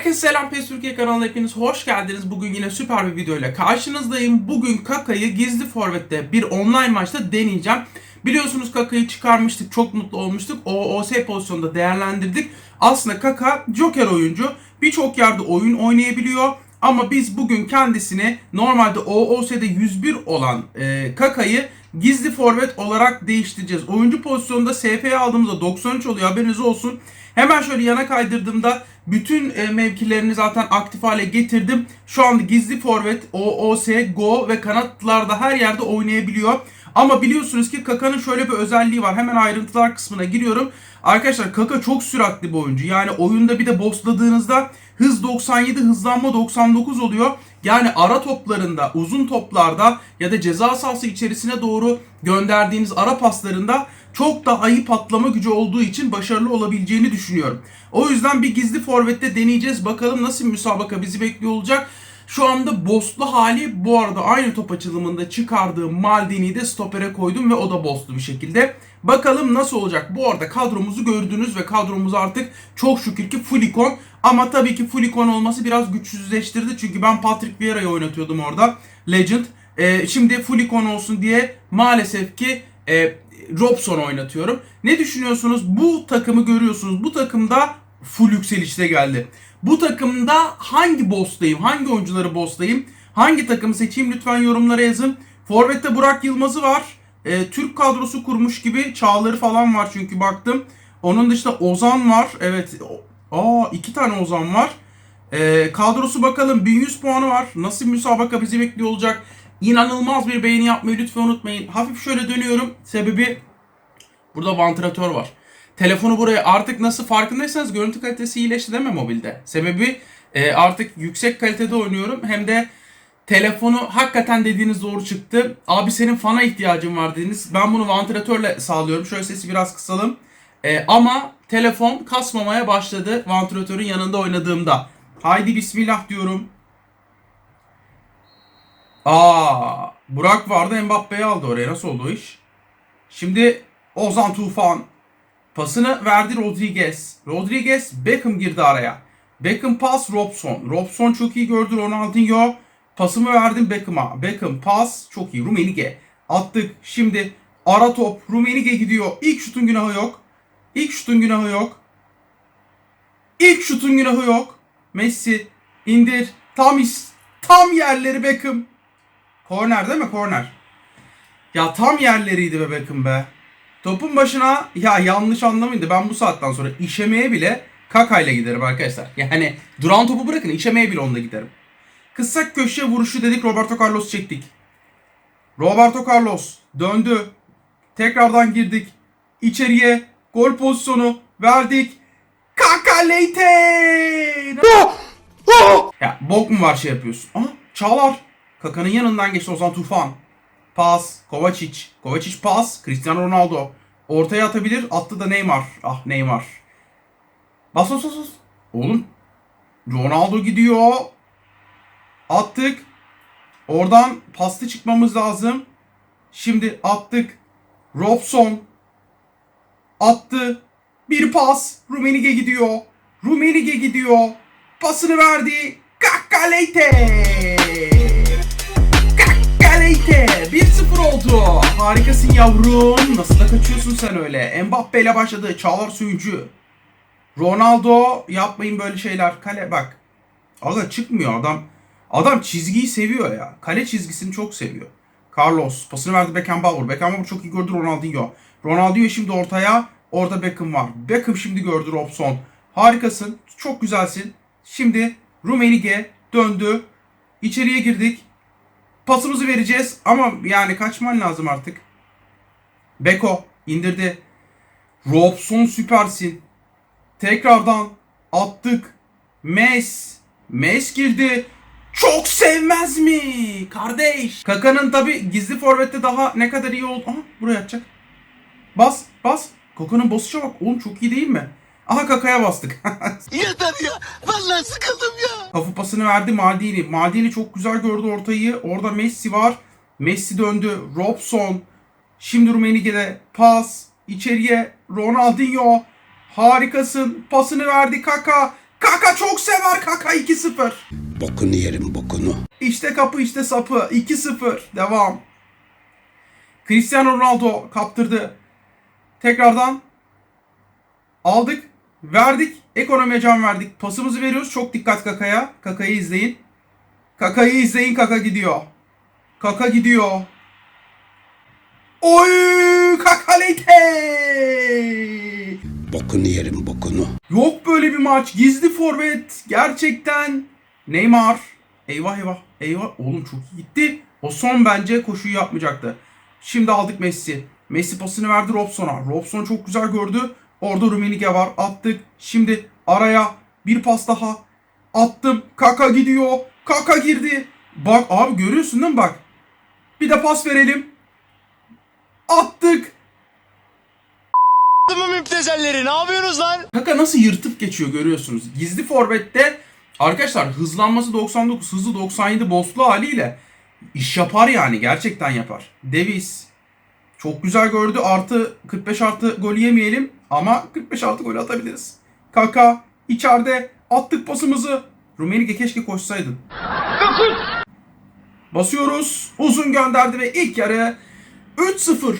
Herkese selam PES Türkiye kanalına hepiniz hoş geldiniz. Bugün yine süper bir video ile karşınızdayım. Bugün Kaka'yı gizli forvette bir online maçta deneyeceğim. Biliyorsunuz Kaka'yı çıkarmıştık, çok mutlu olmuştuk. O OS pozisyonunda değerlendirdik. Aslında Kaka Joker oyuncu. Birçok yerde oyun oynayabiliyor. Ama biz bugün kendisini normalde OOS'de 101 olan e, Kaka'yı gizli forvet olarak değiştireceğiz. Oyuncu pozisyonunda SP'ye aldığımızda 93 oluyor haberiniz olsun. Hemen şöyle yana kaydırdığımda bütün e, mevkilerini zaten aktif hale getirdim. Şu anda gizli forvet, OOS, Go ve kanatlarda her yerde oynayabiliyor. Ama biliyorsunuz ki Kaka'nın şöyle bir özelliği var. Hemen ayrıntılar kısmına giriyorum. Arkadaşlar Kaka çok süratli bir oyuncu. Yani oyunda bir de bossladığınızda hız 97, hızlanma 99 oluyor. Yani ara toplarında, uzun toplarda ya da ceza sahası içerisine doğru gönderdiğiniz ara paslarında çok daha iyi patlama gücü olduğu için başarılı olabileceğini düşünüyorum. O yüzden bir gizli forvette deneyeceğiz. Bakalım nasıl bir müsabaka bizi bekliyor olacak. Şu anda bosslu hali bu arada aynı top açılımında çıkardığım Maldini'yi de stopere koydum ve o da bosslu bir şekilde. Bakalım nasıl olacak. Bu arada kadromuzu gördünüz ve kadromuz artık çok şükür ki full ikon. Ama tabii ki full ikon olması biraz güçsüzleştirdi. Çünkü ben Patrick Vieira'yı oynatıyordum orada. Legend. Ee, şimdi full ikon olsun diye maalesef ki e, Robson oynatıyorum. Ne düşünüyorsunuz? Bu takımı görüyorsunuz. Bu takımda full yükselişte geldi. Bu takımda hangi boss'tayım? Hangi oyuncuları boss'tayım? Hangi takımı seçeyim? Lütfen yorumlara yazın. Forvet'te Burak Yılmaz'ı var. E, Türk kadrosu kurmuş gibi. Çağları falan var çünkü baktım. Onun dışında Ozan var. Evet. Aa iki tane Ozan var. E, kadrosu bakalım 1100 puanı var. Nasıl müsabaka bizi bekliyor olacak? İnanılmaz bir beğeni yapmayı lütfen unutmayın. Hafif şöyle dönüyorum. Sebebi burada vantilatör var. Telefonu buraya artık nasıl farkındaysanız görüntü kalitesi iyileşti değil mi mobilde? Sebebi e, artık yüksek kalitede oynuyorum. Hem de telefonu hakikaten dediğiniz doğru çıktı. Abi senin fana ihtiyacın var dediniz. Ben bunu vantilatörle sağlıyorum. Şöyle sesi biraz kısalım. E, ama telefon kasmamaya başladı vantilatörün yanında oynadığımda. Haydi bismillah diyorum. Aa, Burak vardı Mbappe'yi aldı oraya. Nasıl oldu iş? Şimdi Ozan Tufan pasını verdi Rodriguez. Rodriguez Beckham girdi araya. Beckham pas Robson. Robson çok iyi gördü Ronaldinho. Pasımı verdim Beckham'a. Beckham pas çok iyi. Rumenige attık. Şimdi ara top Rumenige gidiyor. İlk şutun günahı yok. İlk şutun günahı yok. İlk şutun günahı yok. Messi indir. Tam is tam yerleri Beckham. Korner değil mi? Korner. Ya tam yerleriydi be Beckham be. Topun başına ya yanlış anlamayın da ben bu saatten sonra işemeye bile kakayla giderim arkadaşlar. Yani duran topu bırakın işemeye bile onunla giderim. Kısa köşe vuruşu dedik Roberto Carlos çektik. Roberto Carlos döndü. Tekrardan girdik. İçeriye gol pozisyonu verdik. Kaka Leite! ya bok mu var şey yapıyorsun? Aha Çağlar. Kaka'nın yanından geçti Ozan Tufan. Pas. Kovacic. Kovacic pas. Cristiano Ronaldo. Ortaya atabilir. Attı da Neymar. Ah Neymar. Bas bas bas. Oğlum. Ronaldo gidiyor. Attık. Oradan pastı çıkmamız lazım. Şimdi attık. Robson. Attı. Bir pas. Rumenige gidiyor. Rumenige gidiyor. Pasını verdi. Kakkalete. Kalite 1-0 oldu. Harikasın yavrum. Nasıl da kaçıyorsun sen öyle. Mbappe ile başladı. Çağlar Söyüncü. Ronaldo yapmayın böyle şeyler. Kale bak. Aga çıkmıyor adam. Adam çizgiyi seviyor ya. Kale çizgisini çok seviyor. Carlos pasını verdi Beckenbauer. Beckenbauer çok iyi gördü Ronaldinho. Ronaldinho şimdi ortaya. Orada Beckham var. Beckham şimdi gördü Robson. Harikasın. Çok güzelsin. Şimdi Rumenige döndü. İçeriye girdik. Pasımızı vereceğiz ama yani kaçman lazım artık. Beko indirdi. Robson süpersin. Tekrardan attık. Mes. Mes girdi. Çok sevmez mi? Kardeş. Kaka'nın tabi gizli forvette daha ne kadar iyi oldu. Aha buraya atacak. Bas bas. Kaka'nın basışa bak. Oğlum çok iyi değil mi? Aha Kaka'ya bastık. Yeter ya. Vallahi sıkıldım. Kafa pasını verdi Maldini. Maldini çok güzel gördü ortayı. Orada Messi var. Messi döndü. Robson. Şimdi Rumenige'de pas. içeriye Ronaldinho. Harikasın. Pasını verdi Kaka. Kaka çok sever Kaka 2-0. Bokunu yerim bokunu. İşte kapı işte sapı 2-0 devam. Cristiano Ronaldo kaptırdı. Tekrardan aldık, verdik, ekonomiye can verdik. Pasımızı veriyoruz. Çok dikkat Kaka'ya. Kaka'yı izleyin. Kaka'yı izleyin. Kaka gidiyor. Kaka gidiyor. Oy! Kakalete! Bokunu yerim bokunu. Yok böyle bir maç. Gizli forvet. Gerçekten. Neymar. Eyvah eyvah. Eyvah. Oğlum çok iyi gitti. O son bence koşuyu yapmayacaktı. Şimdi aldık Messi. Messi pasını verdi Robson'a. Robson çok güzel gördü. Orada Rumenige var. Attık. Şimdi araya bir pas daha. Attım. Kaka gidiyor. Kaka girdi. Bak abi görüyorsun değil mi bak. Bir de pas verelim. Attık. mı müptezelleri ne yapıyorsunuz lan? Kaka nasıl yırtıp geçiyor görüyorsunuz. Gizli forvette arkadaşlar hızlanması 99, hızı 97 boslu haliyle iş yapar yani gerçekten yapar. Davis çok güzel gördü. Artı 45 artı gol yemeyelim ama 45 artı gol atabiliriz. Kaka içeride attık pasımızı. Rumenige keşke koşsaydın. Basıyoruz. Uzun gönderdi ve ilk yarı 3-0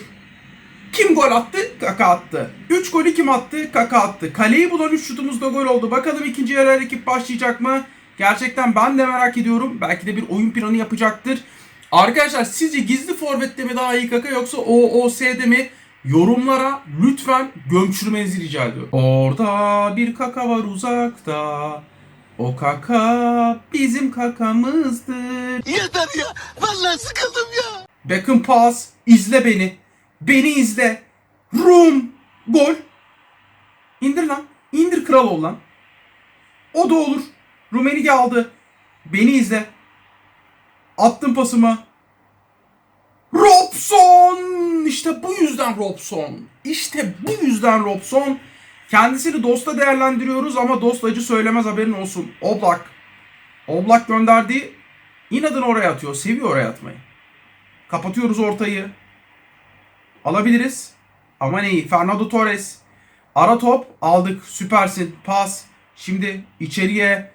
kim gol attı? Kaka attı. 3 golü kim attı? Kaka attı. Kaleyi bulan 3 şutumuzda gol oldu. Bakalım ikinci yarı ekip başlayacak mı? Gerçekten ben de merak ediyorum. Belki de bir oyun planı yapacaktır. Arkadaşlar sizce gizli forvette mi daha iyi Kaka yoksa OOS'de mi? Yorumlara lütfen gömçürmenizi rica ediyorum. Orada bir kaka var uzakta. O kaka bizim kakamızdır. Yeter ya. Vallahi sıkıldım ya. Beckham pass. izle beni. Beni izle. Rum. Gol. İndir lan. İndir kral ol lan. O da olur. Rumenige aldı. Beni izle. Attım pasımı. Robson! İşte bu yüzden Robson. İşte bu yüzden Robson. Kendisini dosta değerlendiriyoruz ama dost acı söylemez haberin olsun. Oblak. Oblak gönderdi. İnadını oraya atıyor. Seviyor oraya atmayı. Kapatıyoruz ortayı. Alabiliriz. Ama neyi? Fernando Torres. Ara top aldık. Süpersin. Pas. Şimdi içeriye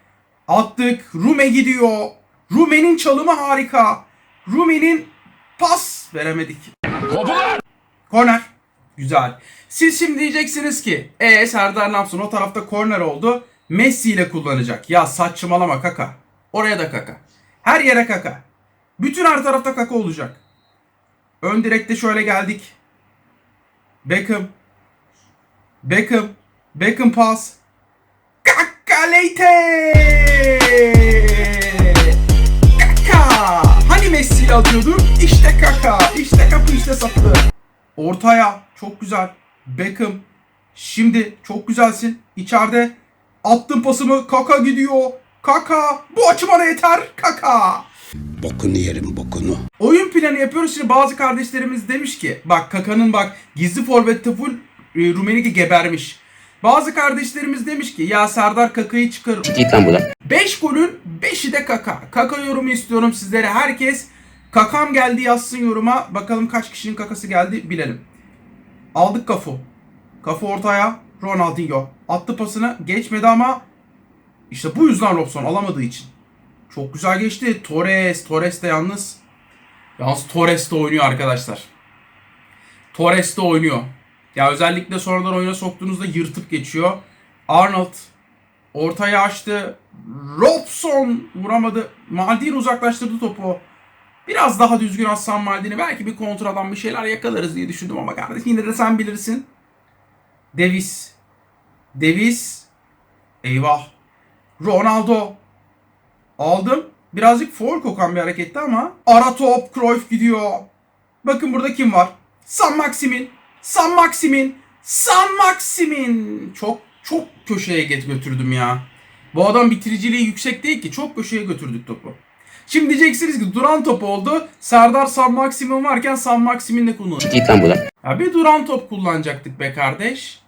attık. Rume gidiyor. Rume'nin çalımı harika. Rume'nin pas veremedik. Korner. Güzel. Siz şimdi diyeceksiniz ki e Serdar ne yapsın o tarafta korner oldu. Messi ile kullanacak. Ya saçmalama kaka. Oraya da kaka. Her yere kaka. Bütün her tarafta kaka olacak. Ön direkte şöyle geldik. Beckham. Beckham. Beckham pas. Kaka! Messi ile atıyorduk? İşte kaka. İşte kapı işte sapı. Ortaya. Çok güzel. Beckham. Şimdi çok güzelsin. İçeride. Attım pasımı. Kaka gidiyor. Kaka. Bu açı bana yeter. Kaka. Bokunu yerim bokunu. Oyun planı yapıyoruz. Şimdi bazı kardeşlerimiz demiş ki bak Kaka'nın bak gizli forvette full e, Rumenige gebermiş. Bazı kardeşlerimiz demiş ki ya Serdar Kaka'yı çıkarır. Git lan buradan. 5 golün 5'i de Kaka. Kaka yorumu istiyorum sizlere. Herkes Kakam geldi yazsın yoruma. Bakalım kaç kişinin kakası geldi bilelim. Aldık kafu. Kafu ortaya. Ronaldinho. Attı pasını. Geçmedi ama işte bu yüzden Robson alamadığı için. Çok güzel geçti. Torres. Torres de yalnız. Yalnız Torres de oynuyor arkadaşlar. Torres de oynuyor. Ya özellikle sonradan oyuna soktuğunuzda yırtıp geçiyor. Arnold ortaya açtı. Robson vuramadı. Maldini uzaklaştırdı topu. Biraz daha düzgün atsan Maldini belki bir kontradan bir şeyler yakalarız diye düşündüm ama kardeşim yine de sen bilirsin. Davis. Davis. Eyvah. Ronaldo. Aldım. Birazcık foul kokan bir hareketti ama. Ara top. Cruyff gidiyor. Bakın burada kim var? San Maximin. San Maximin. San Maximin. Çok çok köşeye get götürdüm ya. Bu adam bitiriciliği yüksek değil ki. Çok köşeye götürdük topu. Şimdi diyeceksiniz ki duran top oldu. Serdar San Maximin varken San Maximin'le kullanıyor. Git lan buradan. Ya bir duran top kullanacaktık be kardeş.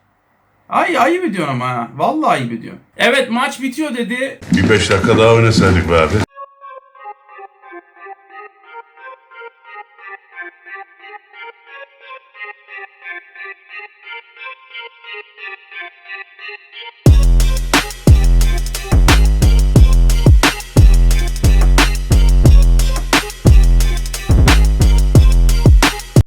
Ay ayıp ediyorsun ama ha. Vallahi ayıp ediyorsun. Evet maç bitiyor dedi. Bir beş dakika daha oynasaydık be abi.